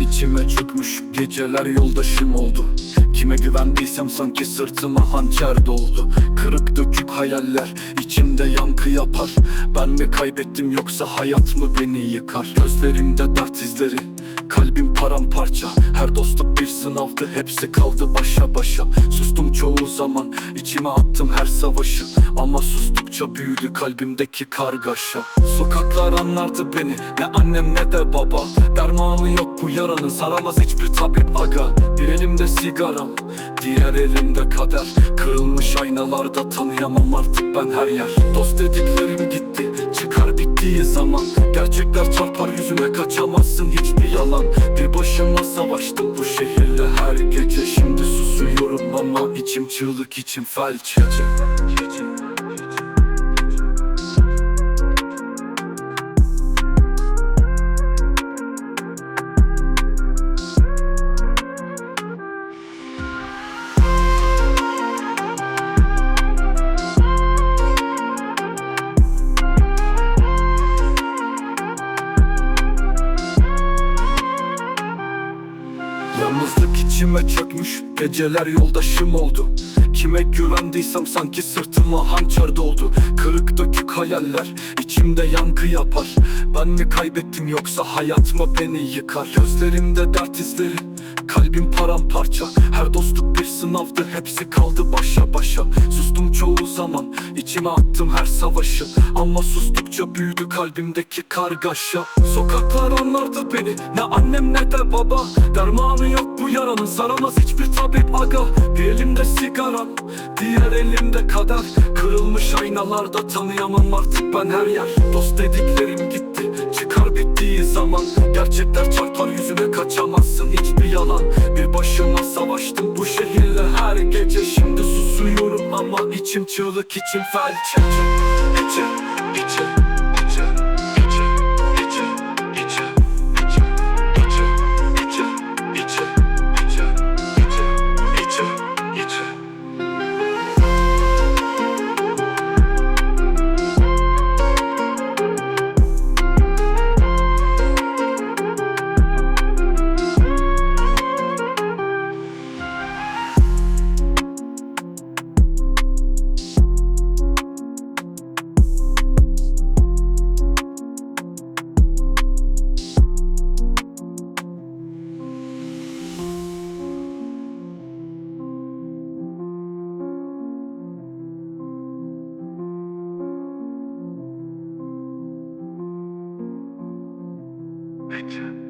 içime çökmüş Geceler yoldaşım oldu. Kime güvendiysem sanki sırtıma hançer doldu. Kırık dökük hayaller içimde yankı yapar. Ben mi kaybettim yoksa hayat mı beni yıkar? Gözlerimde dert izleri Kalbim paramparça. Her dostluk bir sınavdı Hepsi kaldı başa başa. Sustum çoğu zaman içime attım her savaşı. Ama sustukça büyüdü kalbimdeki kargaşa. Sokaklar anlardı beni Ne annem ne de baba. Dermanı yok bu yaranın Saramaz hiçbir tabip aga. Bir elimde sigaram Diğer elimde kader. Kırılmış aynalarda tanıyamam artık ben her yer. Dost dediklerim gitti Çıkar bittiği zaman. Gerçekler çarpar yüzüme kaçamazsın hiçbir yalan. Bir başıma savaştım bu şehirle içim çığlık içim felç Yalnızlık içime çökmüş Geceler yoldaşım oldu. Kime güvendiysem sanki sırtıma hançer doldu. Kırık dökük hayaller içimde yankı yapar. Ben mi kaybettim yoksa hayat mı beni yıkar? Gözlerimde dert izleri paramparça Her dostluk bir sınavdı Hepsi kaldı başa başa. Sustum çoğu zaman içime attım her savaşı. Ama sustukça büyüdü kalbimdeki kargaşa. Sokaklar anlardı beni Ne annem ne de baba. Dermanı yok bu yaranın Saramaz hiçbir tabip aga. Bir elimde sigaram Diğer elimde kader. Kırılmış aynalarda tanıyamam artık ben her yer. Dost dediklerim gitti Çıkar bittiği zaman. Gerçekler çarpar yüzüme kaçamazsın hiçbir yalan başıma savaştım bu şehirle her gece. Şimdi susuyorum ama içim çığlık içim felç. İçe, içe, Picture.